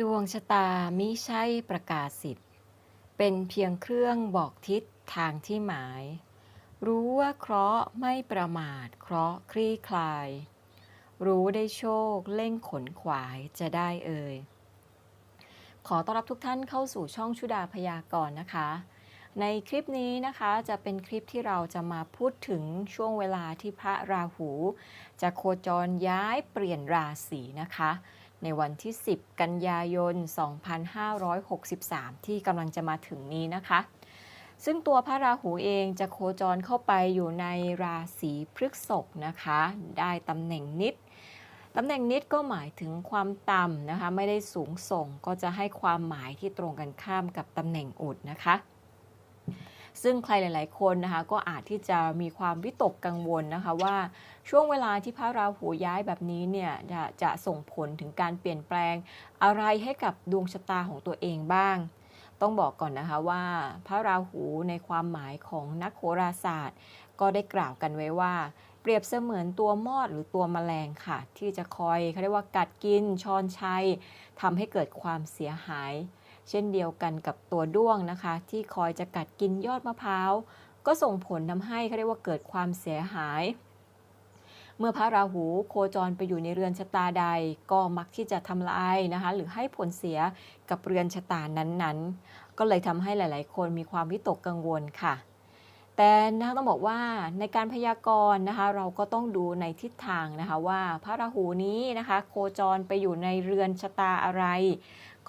ดวงชะตามิใช่ประกาศสิทธิ์ เป็นเพียงเครื่องบอกทิศทางที่หมาย รู้ว่าเคราะห์ไม่ประมาทเคราะห์คลี่คลาย รู้ได้โชคเล่งขนขวายจะได้เอ่ย ขอต้อนรับทุกท่านเข้าสู่ช่องชุดาพยากรณ์นะคะ ในคลิปนี้นะคะจะเป็นคลิปที่เราจะมาพูดถึงช่วงเวลาที่พระราหู จะโคจรย้ายเปลี่ยนราศีนะคะ ในวันที่ 10 กันยายน 2563 ที่กำลังจะมาถึงนี้นะคะ ซึ่งตัวพระราหูเองจะโคจรเข้าไปอยู่ในราศีพฤษภนะคะ ได้ตำแหน่งนิดตำแหน่งนิดก็หมายถึงความต่ำนะคะ ไม่ได้สูงส่งก็จะให้ความหมายที่ตรงกันข้ามกับตำแหน่งอุดนะคะ ซึ่งใครหลาย ๆ คนนะคะก็อาจที่จะมีความวิตกกังวลนะคะว่าช่วงเวลาที่พระราหูย้ายแบบนี้เนี่ยจะจะส่งผลถึงการเปลี่ยนแปลงอะไรให้กับดวงชะตาของตัวเองบ้าง ต้องบอกก่อนนะคะว่าพระราหูในความหมายของนักโหราศาสตร์ ก็ได้กล่าวกันไว้ว่าเปรียบเสมือนตัวมอดหรือตัวแมลงค่ะ ที่จะคอยเขาเรียกว่ากัดกินชอนชัยทำให้เกิดความเสียหาย เช่นเดียวกันกับตัวด้วงนะคะ ที่คอยจะกัดกินยอดมะพร้าว ก็ส่งผลทำให้เขาเรียกว่าเกิดความเสียหาย เมื่อพระราหูโคจรไปอยู่ในเรือนชะตาใด ก็มักที่จะทำลายนะคะ หรือให้ผลเสียกับเรือนชะตานั้นๆ ก็เลยทำให้หลายๆ คนมีความวิตกกังวลค่ะแต่นะคะต้องบอกว่าในการพยากรณ์นะคะเราก็ต้องดูในทิศทางนะคะว่าพระราหูนี้นะคะ โคจรไปอยู่ในเรือนชะตาอะไร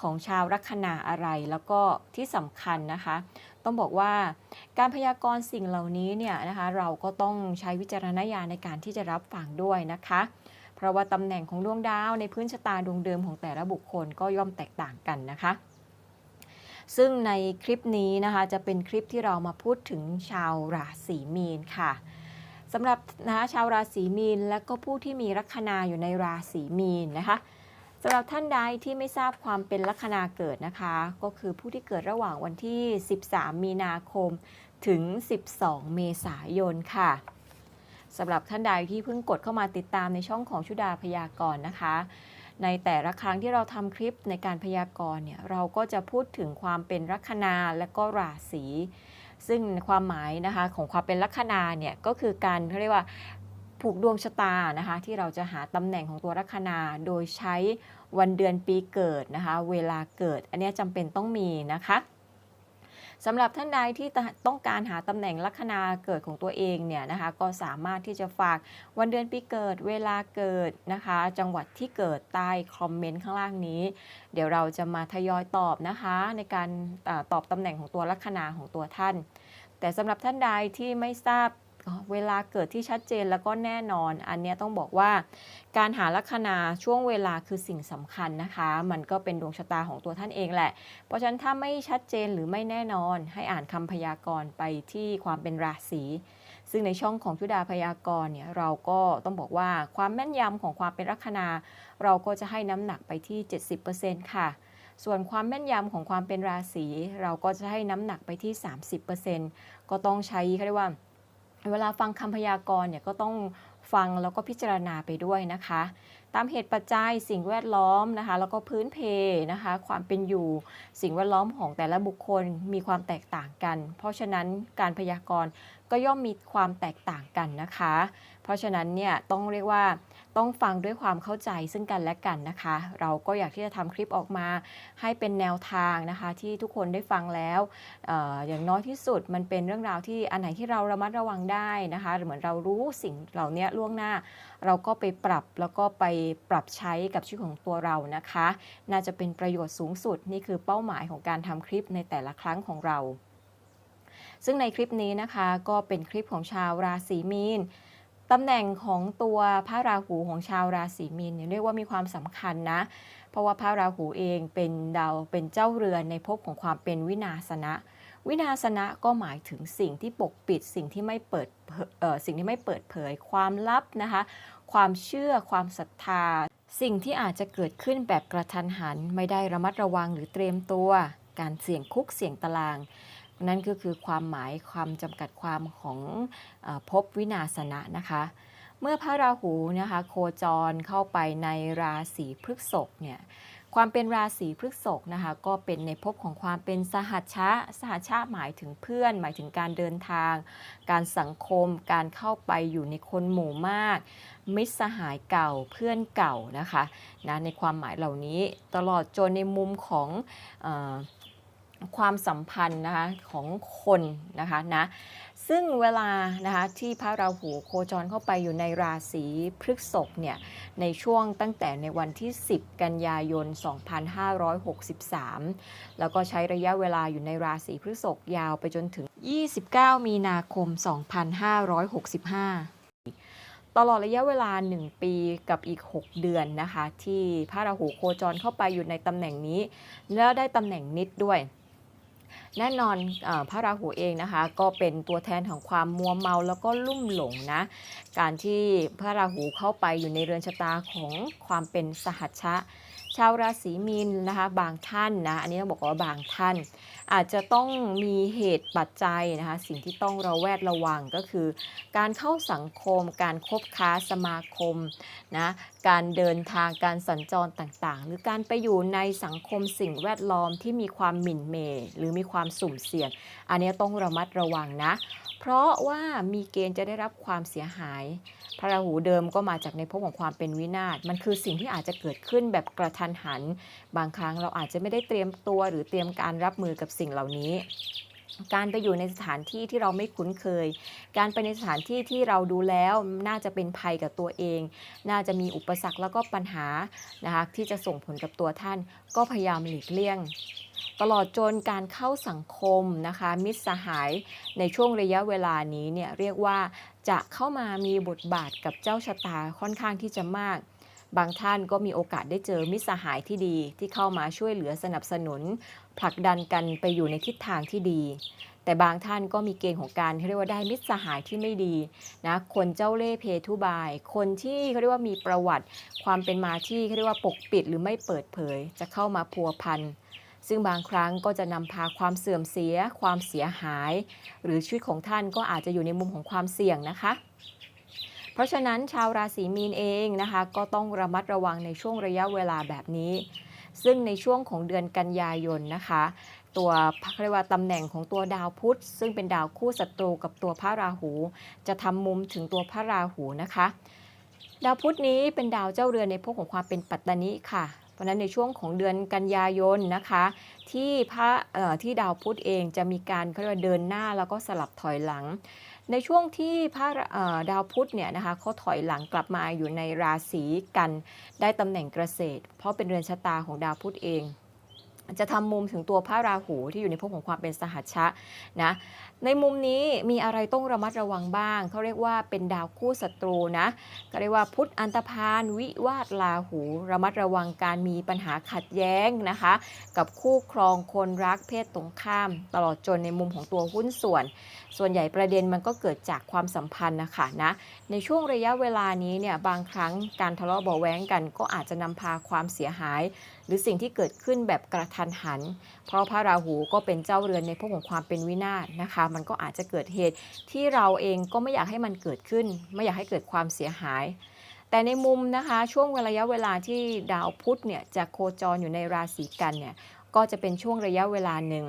ของชาวลัคนาอะไร แล้วก็ที่สำคัญนะคะ ต้องบอกว่าการพยากรณ์สิ่งเหล่านี้เนี่ยนะคะเราก็ต้องใช้วิจารณญาณในการที่จะรับฟังด้วยนะคะ เพราะว่าตำแหน่งของดวงดาวในพื้นชะตาดวงเดิมของแต่ละบุคคลก็ย่อมแตกต่างกันนะคะซึ่งในคลิปนี้นะคะจะเป็นคลิปที่เรามาพูดถึงชาวราศีมีนค่ะสำหรับนะคะชาวราศีมีนและก็ผู้ที่มีลัคนาอยู่ในราศีมีนนะคะำหรับท่านใดที่ไม่ทราบความเป็นลัคนาเกิดนะคะ ก็คือผู้ที่เกิดระหว่างวันที่ 13 มีนาคมถึง 12 เมษายนค่ะสำหรับท่านใดที่เพิ่งกดเข้ามาติดตามในช่องของชุดาพยากรณ์นะคะ ในแต่ละครั้งที่เราทำคลิปในการพยากรณ์เนี่ยเราก็จะพูดถึงความเป็นลัคนาและก็ราศีซึ่งความหมายนะคะของความเป็นลัคนาเนี่ยก็คือการเขาเรียกว่า ผูกดวงชะตานะคะที่เราจะหาตำแหน่งของตัวลัคนาโดยใช้วันเดือนปีเกิดนะคะ เวลาเกิด อันนี้จำเป็นต้องมีนะคะสำหรับท่านใดที่ต้องการหาตำแหน่งลัคนาเกิดของตัวเองเนี่ยนะคะก็สามารถที่จะฝากวันเดือนปีเกิด เวลาเกิดนะคะ จังหวัดที่เกิดใต้คอมเมนต์ข้างล่างนี้ เดี๋ยวเราจะมาทยอยตอบนะคะ ในการตอบตำแหน่งของตัวลัคนาของตัวท่าน แต่สำหรับท่านใดที่ไม่ทราบ เวลาเกิดที่ชัดเจนแล้วก็แน่นอน อันนี้ต้องบอกว่า การหาลัคนาช่วงเวลาคือสิ่งสำคัญนะคะ มันก็เป็นดวงชะตาของตัวท่านเองแหละ เพราะฉะนั้นถ้าไม่ชัดเจนหรือไม่แน่นอน ให้อ่านคำพยากรณ์ไปที่ความเป็นราศีซึ่งในช่องของชุดาพยากรณ์เนี่ยเราก็ต้องบอกว่าความแม่นยำของความเป็นลัคนา เราก็จะให้น้ำหนักไปที่ 70%ค่ะส่วนความแม่นยำของความเป็นราศีเราก็จะให้น้ำหนักไปที่ 30%ก็ต้องใช้เขาเรียกว่า เวลาฟังคำพยากรณ์เนี่ยก็ต้องฟังแล้วก็พิจารณาไปด้วยนะคะ ตามเหตุปัจจัยสิ่งแวดล้อมนะคะ แล้วก็พื้นเพนะคะ ความเป็นอยู่สิ่งแวดล้อมของแต่ละบุคคลมีความแตกต่างกัน เพราะฉะนั้นการพยากรณ์ก็ย่อมมีความแตกต่างกันนะคะ เพราะฉะนั้นเนี่ยต้องเรียกว่า ต้องฟังด้วยความเข้าใจซึ่งกันและกันนะคะ เราก็อยากที่จะทำคลิปออกมาให้เป็นแนวทางนะคะ ที่ทุกคนได้ฟังแล้วออย่างน้อยที่สุดมันเป็นเรื่องราวที่อันไหนที่เราระมัดระวังได้นะคะเหมือนเรารู้สิ่งเหล่านี้ล่วงหน้า เราก็ไปปรับแล้วก็ไปปรับใช้กับชีวิตของตัวเรานะคะ น่าจะเป็นประโยชน์สูงสุดนี่คือเป้าหมายของการทำคลิปในแต่ละครั้งของเราซึ่งในคลิปนี้นะคะก็เป็นคลิปของชาวราศีมีน ตำแหน่งของตัวพระราหูของชาวราศีมีนเนี่ยเรียกว่ามีความสำคัญนะ เพราะว่าพระราหูเองเป็นดาวเป็นเจ้าเรือนในภพของความเป็นวินาศนะ วินาศนะก็หมายถึงสิ่งที่ปกปิดสิ่งที่ไม่เปิดเสิ่งที่ไม่เปิดเผยความลับนะคะ ความเชื่อความศรัทธา สิ่งที่อาจจะเกิดขึ้นแบบกระทันหัน ไม่ได้ระมัดระวังหรือเตรียมตัว การเสี่ยงคุกเสี่ยงตาราง นั่นก็คือความหมายความจำกัดความของอภพวินาศนะนะคะ เมื่อพระราหูนะคะโคจรเข้าไปในราศีพฤษภเนี่ยความเป็นราศีพฤษภนะคะก็เป็นในภพของความเป็นสหัชชะ สหัชชะหมายถึงเพื่อน หมายถึงการเดินทาง การสังคม การเข้าไปอยู่ในคนหมู่มาก มิตรสหายเก่าเพื่อนเก่านะคะนะในความหมายเหล่านี้ตลอดจนในมุมของอ ความสัมพันธ์นะคะของคนนะคะนะซึ่งเวลานะคะที่พระราหูโคจรเข้าไปอยู่ในราศีพฤษภเนี่ยในช่วงตั้งแต่ในวันที่ 10 กันยายน 2563 แล้วก็ใช้ระยะเวลาอยู่ในราศีพฤษภยาวไปจนถึง 29 มีนาคม 2565ตลอดระยะเวลา 1 ปีกับอีก 6 เดือนนะคะ ที่พระราหูโคจรเข้าไปอยู่ในตำแหน่งนี้ แล้วได้ตำแหน่งนิดด้วย แน่นอนอพระราหูเองนะคะก็เป็นตัวแทนของความมัวเมาแล้วก็ลุ่มหลงนะการที่พระราหูเข้าไปอยู่ในเรือนชะตาของความเป็นสหัชชะ ชาวราศีมีนนะคะบางท่านนะอันนี้ต้องบอกว่าบางท่านอาจจะต้องมีเหตุปัจจัยนะคะสิ่งที่ต้องระแวดระวังก็คือ การเข้าสังคม การคบค้าสมาคมนะการเดินทางการสัญจรต่างๆ หรือการไปอยู่ในสังคมสิ่งแวดล้อมที่มีความหมิ่นเหมหรือมีความสุ่มเสี่ยง อันนี้ต้องระมัดระวังนะ เพราะว่ามีเกณฑ์จะได้รับความเสียหาย พระราหูเดิมก็มาจากในภพของความเป็นวินาศมันคือสิ่งที่อาจจะเกิดขึ้นแบบกระทันหัน บางครั้งเราอาจจะไม่ได้เตรียมตัวหรือเตรียมการรับมือกับสิ่งเหล่านี้ การไปอยู่ในสถานที่ที่เราไม่คุ้นเคย การไปในสถานที่ที่เราดูแล้วน่าจะเป็นภัยกับตัวเอง น่าจะมีอุปสรรคแล้วก็ปัญหานะคะที่จะส่งผลกับตัวท่าน ก็พยายามหลีกเลี่ยงตลอดจนการเข้าสังคมนะคะ มิตรสหายในช่วงระยะเวลานี้เนี่ยเรียกว่าจะเข้ามามีบทบาทกับเจ้าชะตาค่อนข้างที่จะมาก บางท่านก็มีโอกาสได้เจอมิตรสหายที่ดีที่เข้ามาช่วยเหลือสนับสนุน ผลักดันกันไปอยู่ในทิศทางที่ดี แต่บางท่านก็มีเกณฑ์ของการเขาเรียกว่าได้มิตรสหายที่ไม่ดีนะคนเจ้าเล่ห์เพทุบาย คนที่เขาเรียกว่ามีประวัติ ความเป็นมาที่เขาเรียกว่าปกปิดหรือไม่เปิดเผย จะเข้ามาพัวพันซึ่งบางครั้งก็จะนำพาความเสื่อมเสีย ความเสียหาย หรือชีวิตของท่านก็อาจจะอยู่ในมุมของความเสี่ยงนะคะ เพราะฉะนั้นชาวราศีมีนเองนะคะก็ต้องระมัดระวังในช่วงระยะเวลาแบบนี้ ซึ่งในช่วงของเดือนกันยายนนะคะ ตัวเขาเรียกว่าตำแหน่งของตัวดาวพุธ ซึ่งเป็นดาวคู่ศัตรูกับตัวพระราหู จะทำมุมถึงตัวพระราหูนะคะ ดาวพุธนี้เป็นดาวเจ้าเรือนในภพของความเป็นปัตตานิค่ะเพราะฉะนั้นในช่วงของเดือนกันยายนนะคะ ที่พระที่ดาวพุธเองจะมีการเขาเรียกว่าเดินหน้าแล้วก็สลับถอยหลัง ในช่วงที่พระดาวพุธเนี่ยนะคะเขาถอยหลังกลับมาอยู่ในราศีกัน ได้ตำแหน่งเกษตร เพราะเป็นเรือนชะตาของดาวพุธเอง จะทำมุมถึงตัวพระราหูที่อยู่ในภพของความเป็นสหัชชะนะในมุมนี้มีอะไรต้องระมัดระวังบ้าง เขาเรียกว่าเป็นดาวคู่ศัตรูนะก็เรียกว่าพุทธอันตพานวิวาทลาหู ระมัดระวังการมีปัญหาขัดแย้งนะคะ กับคู่ครองคนรักเพศตรงข้าม ตลอดจนในมุมของตัวหุ้นส่วน ส่วนใหญ่ประเด็นมันก็เกิดจากความสัมพันธ์นะคะนะในช่วงระยะเวลานี้เนี่ยบางครั้งการทะเลาะเบาแว้งกัน ก็อาจจะนำพาความเสียหาย หรือสิ่งที่เกิดขึ้นแบบกระทันหัน เพราะพระราหูก็เป็นเจ้าเรือนในพวกของความเป็นวินาศนะคะมันก็อาจจะเกิดเหตุที่เราเองก็ไม่อยากให้มันเกิดขึ้น ไม่อยากให้เกิดความเสียหาย แต่ในมุมนะคะช่วงระยะเวลาที่ดาวพุธเนี่ยจะโคจรอยู่ในราศีกันเนี่ยก็จะเป็นช่วงระยะเวลาหนึ่ง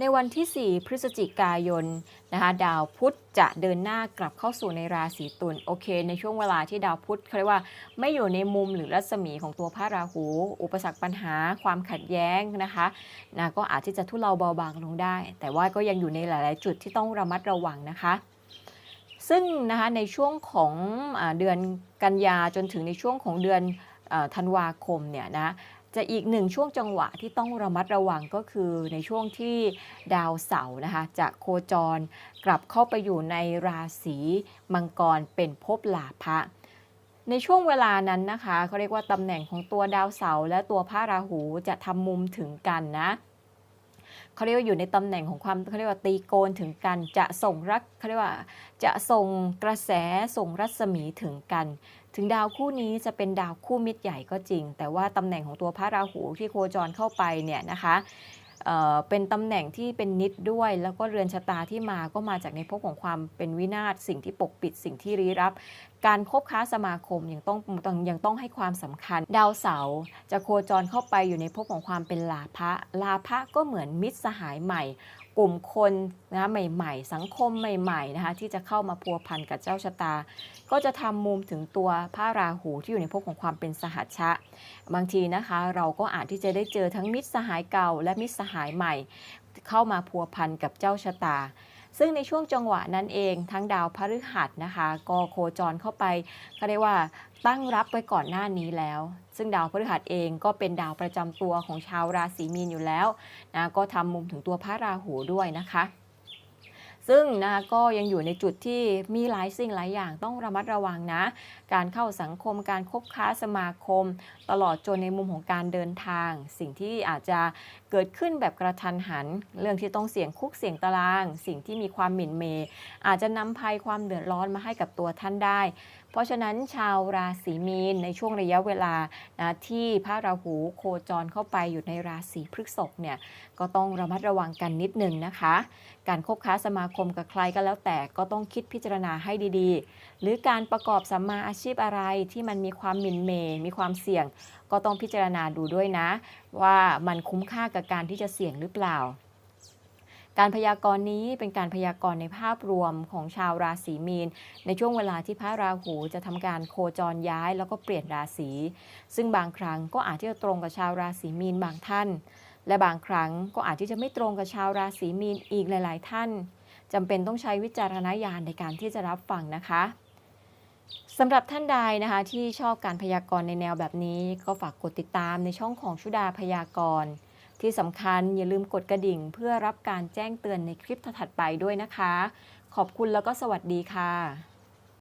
ในวันที่ 4 พฤศจิกายนนะคะดาวพุธจะเดินหน้ากลับเข้าสู่ในราศีตุลโอเค ในช่วงเวลาที่ดาวพุธเขาเรียกว่าไม่อยู่ในมุมหรือรัศมีของตัวพระราหู อุปสรรคปัญหา ความขัดแย้งนะคะนะก็อาจที่จะทุเลาเบาบางลงได้ แต่ว่าก็ยังอยู่ในหลาย ๆ จุดที่ต้องระมัดระวังนะคะซึ่งนะคะในช่วงของอเดือนกันยาจนถึงในช่วงของเดือนอธันวาคมเนี่ยนะ จะอีกหนึ่งช่วงจังหวะที่ต้องระมัดระวังก็คือในช่วงที่ดาวเสาร์นะคะจะโคจรกลับเข้าไปอยู่ในราศีมังกรเป็นภพลาภะในช่วงเวลานั้นนะคะเขาเรียกว่าตำแหน่งของตัวดาวเสาร์และตัวพระราหูจะทำมุมถึงกันนะ เขาเรียกว่าอยู่ในตำแหน่งของความเขาเรียกว่าตีโกนถึงกัน จะส่งรักเขาเรียกว่าจะส่งกระแสส่งรัศมีถึงกัน ถึงดาวคู่นี้จะเป็นดาวคู่มิตรใหญ่ก็จริง แต่ว่าตำแหน่งของตัวพระราหูที่โคจรเข้าไปเนี่ยนะคะเเป็นตำแหน่งที่เป็นนิดด้วย แล้วก็เรือนชะตาที่มาก็มาจากในภพของความเป็นวินาศสิ่งที่ปกปิดสิ่งที่ลี้ลับ การคบค้าสมาคมยังต้องยังต้องให้ความสำคัญ ดาวเสาร์จะโคจรเข้าไปอยู่ในภพของความเป็นลาภะลาภะก็เหมือนมิตรสหายใหม่ กลุ่มคนนะใหม่ๆ สังคมใหม่ๆนะคะที่จะเข้ามาพัวพันกับเจ้าชะตา ก็จะทำมุมถึงตัวพระราหูที่อยู่ในภพของความเป็นสหัชชะ บางทีนะคะ เราก็อาจที่จะได้เจอทั้งมิตรสหายเก่า และมิตรสหายใหม่ เข้ามาพัวพันกับเจ้าชะตา ซึ่งในช่วงจังหวะนั้นเองทั้งดาวพฤหัสนะคะก็โคจรเข้าไปเขาเรียกว่าตั้งรับไว้ก่อนหน้านี้แล้ว ซึ่งดาวพฤหัสเองก็เป็นดาวประจำตัวของชาวราศีมีนอยู่แล้วนะก็ทำมุมถึงตัวพระราหูด้วยนะคะซึ่งนะคะก็ยังอยู่ในจุดที่มีหลายสิ่งหลายอย่างต้องระมัดระวังนะ การเข้าสังคมการคบค้าสมาคม ตลอดจนในมุมของการเดินทาง สิ่งที่อาจจะ เกิดขึ้นแบบกระทันหัน เรื่องที่ต้องเสี่ยงคุกเสี่ยงตาราง สิ่งที่มีความหมิ่นเมย์อาจจะนำภัยความเดือดร้อนมาให้กับตัวท่านได้ เพราะฉะนั้นชาวราศีมีนในช่วงระยะเวลานะที่พระราหูโคจรเข้าไปอยู่ในราศีพฤษภเนี่ยก็ต้องระมัดระวังกันนิดนึงนะคะ การคบค้าสมาคมกับใครก็แล้วแต่ก็ต้องคิดพิจารณาให้ดีๆ หรือการประกอบสัมมาอาชีพอะไรที่มันมีความหมิ่นเมย์มีความเสี่ยง ก็ต้องพิจารณาดูด้วยนะ ว่ามันคุ้มค่ากับการที่จะเสี่ยงหรือเปล่า การพยากรณ์นี้เป็นการพยากรณ์ในภาพรวมของชาวราศีมีน ในช่วงเวลาที่พระราหูจะทำการโคจรย้ายแล้วก็เปลี่ยนราศี ซึ่งบางครั้งก็อาจที่จะตรงกับชาวราศีมีนบางท่าน และบางครั้งก็อาจที่จะไม่ตรงกับชาวราศีมีนอีกหลาย ๆ ท่านจำเป็นต้องใช้วิจารณญาณในการที่จะรับฟังนะคะ สำหรับท่านใดนะคะที่ชอบการพยากรณ์ในแนวแบบนี้ ก็ฝากกดติดตามในช่องของชุดาพยากรณ์ ที่สำคัญอย่าลืมกดกระดิ่ง เพื่อรับการแจ้งเตือนในคลิปถัดไปด้วยนะคะ ขอบคุณแล้วก็สวัสดีค่ะ